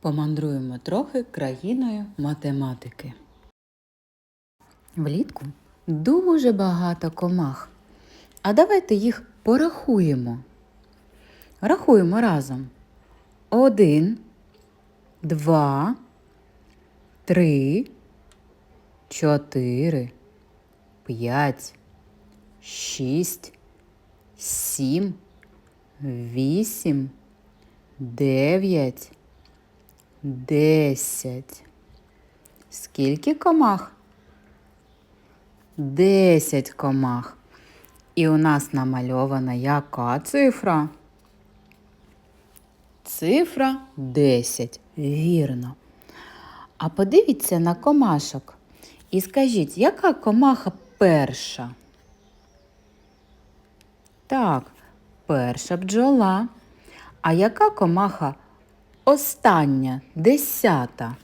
Помандруємо трохи країною математики. Влітку дуже багато комах. А давайте їх порахуємо. Рахуємо разом. Один, два, три, чотири, п'ять, шість, сім, вісім, дев'ять, десять. Скільки комах? Десять комах. І у нас намальована яка цифра? Цифра 10. Вірно. А подивіться на комашок і скажіть, яка комаха перша? Так, перша бджола. А яка комаха остання, десята?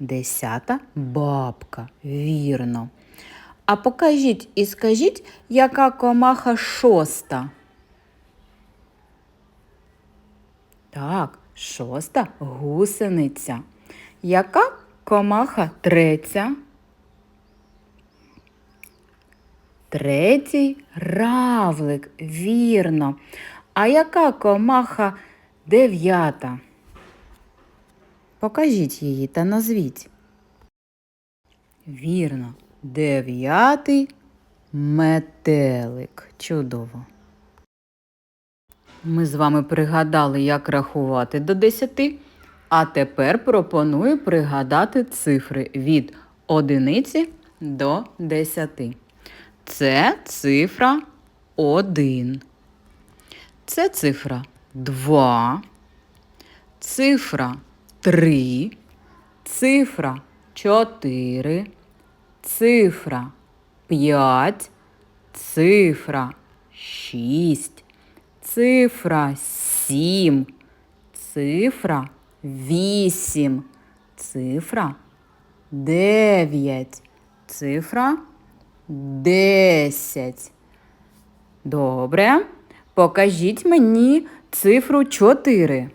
Десята бабка, вірно. А покажіть і скажіть, яка комаха шоста? Так, шоста гусениця. Яка комаха третя? Третій равлик, вірно. А яка комаха дев'ята? Покажіть її та назвіть. Вірно, дев'ятий метелик. Чудово. Ми з вами пригадали, як рахувати до 10, а тепер пропоную пригадати цифри від одиниці до 10. Це цифра 1. Це цифра 2, цифра 3, цифра 4, цифра 5, цифра 6, цифра 7, цифра 8, цифра 9, цифра 10. Добре. Покажіть мені цифру 4.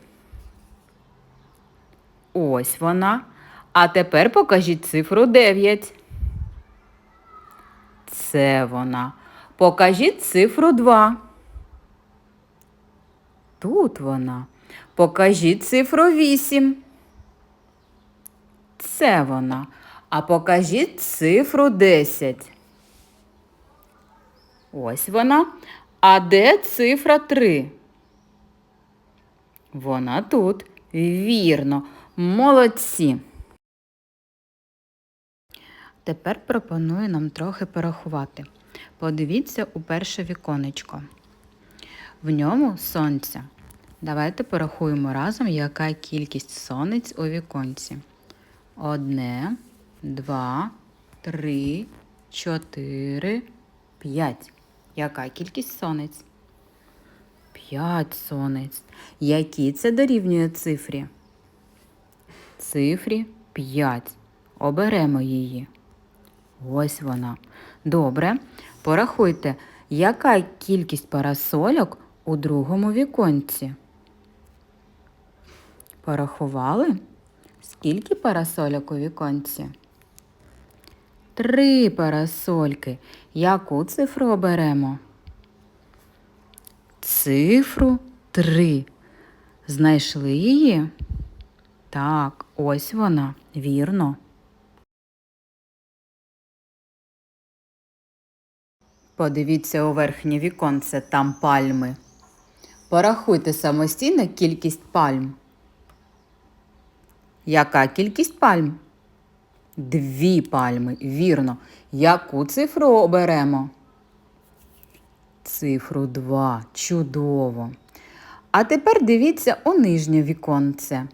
Ось вона. А тепер покажіть цифру 9. Це вона. Покажіть цифру 2. Тут вона. Покажіть цифру 8. Це вона. А покажіть цифру 10. Ось вона. А де цифра 3? Вона тут. Вірно. Молодці. Тепер пропоную нам трохи порахувати. Подивіться у перше віконечко. В ньому сонця. Давайте порахуємо разом, яка кількість сонець у віконці. Одне, два, три, чотири, п'ять. Яка кількість сонець? П'ять сонець. Які це дорівнює цифрі? Цифрі 5. Оберемо її. Ось вона. Добре. Порахуйте, яка кількість парасольок у другому віконці? Порахували? Скільки парасольок у віконці? Три парасольки. Яку цифру оберемо? Цифру три. Знайшли її? Так, ось вона, вірно. Подивіться у верхнє віконце, там пальми. Порахуйте самостійно кількість пальм. Яка кількість пальм? Дві пальми, вірно. Яку цифру оберемо? Цифру 2. Чудово. А тепер дивіться у нижнє віконце.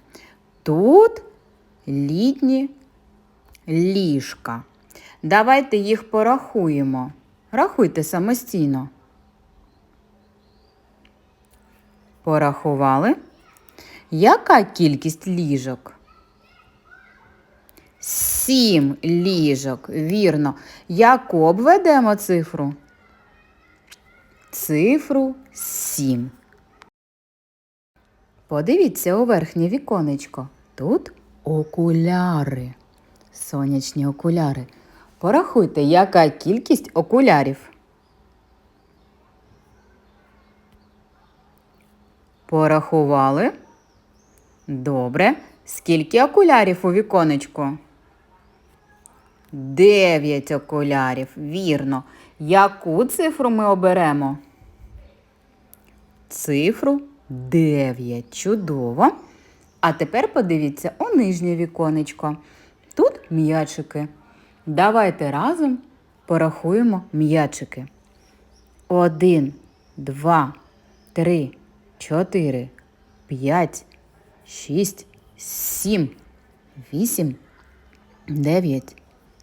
Тут літні ліжка. Давайте їх порахуємо. Рахуйте самостійно. Порахували? Яка кількість ліжок? Сім ліжок, вірно. Яку обведемо цифру? Цифру сім. Подивіться у верхнє віконечко. Тут окуляри. Сонячні окуляри. Порахуйте, яка кількість окулярів. Порахували? Добре. Скільки окулярів у віконечку? Дев'ять окулярів. Вірно. Яку цифру ми оберемо? Цифру 9. Чудово. А тепер подивіться у нижнє віконечко. Тут м'ячики. Давайте разом порахуємо м'ячики. Один, два, три, чотири, п'ять, шість, сім, вісім, дев'ять,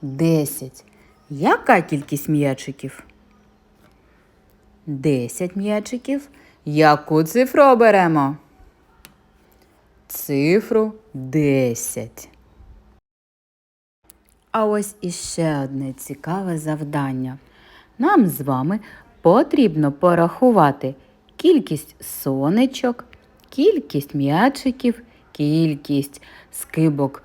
десять. Яка кількість м'ячиків? Десять м'ячиків. Яку цифру оберемо? Цифру 10. А ось іще одне цікаве завдання. Нам з вами потрібно порахувати кількість сонечок, кількість м'ячиків, кількість скибок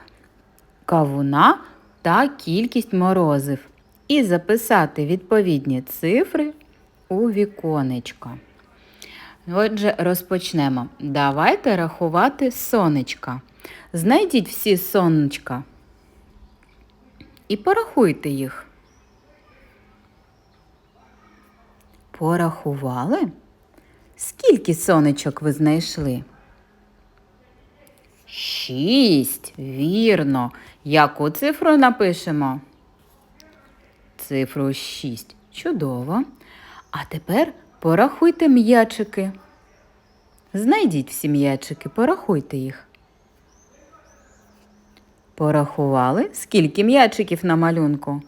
кавуна та кількість морозив і записати відповідні цифри у віконечко. Отже, розпочнемо. Давайте рахувати сонечка. Знайдіть всі сонечка і порахуйте їх. Порахували? Скільки сонечок ви знайшли? Шість. Вірно. Яку цифру напишемо? Цифру шість. Чудово. А тепер порахуйте м'ячики. Знайдіть всі м'ячики, порахуйте їх. Порахували? Скільки м'ячиків на малюнку?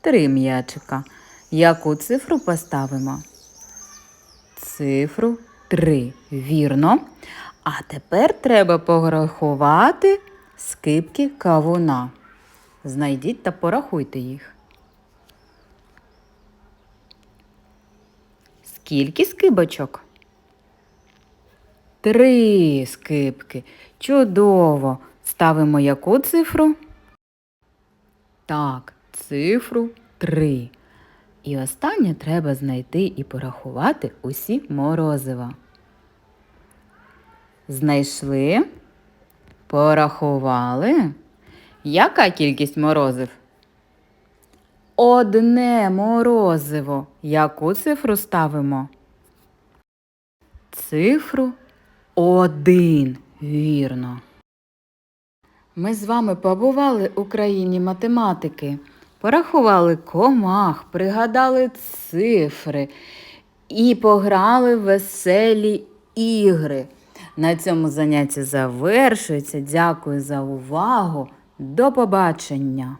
Три м'ячика. Яку цифру поставимо? Цифру три. Вірно. А тепер треба порахувати скипки кавуна. Знайдіть та порахуйте їх. Скільки скибочок? Три скипки. Чудово. Ставимо яку цифру? Так, цифру три. І останнє треба знайти і порахувати усі морозива. Знайшли? Порахували? Яка кількість морозив? Одне морозиво. Яку цифру ставимо? Цифру один. Вірно. Ми з вами побували у країні математики, порахували комах, пригадали цифри і пограли веселі ігри. На цьому заняття завершується. Дякую за увагу. До побачення!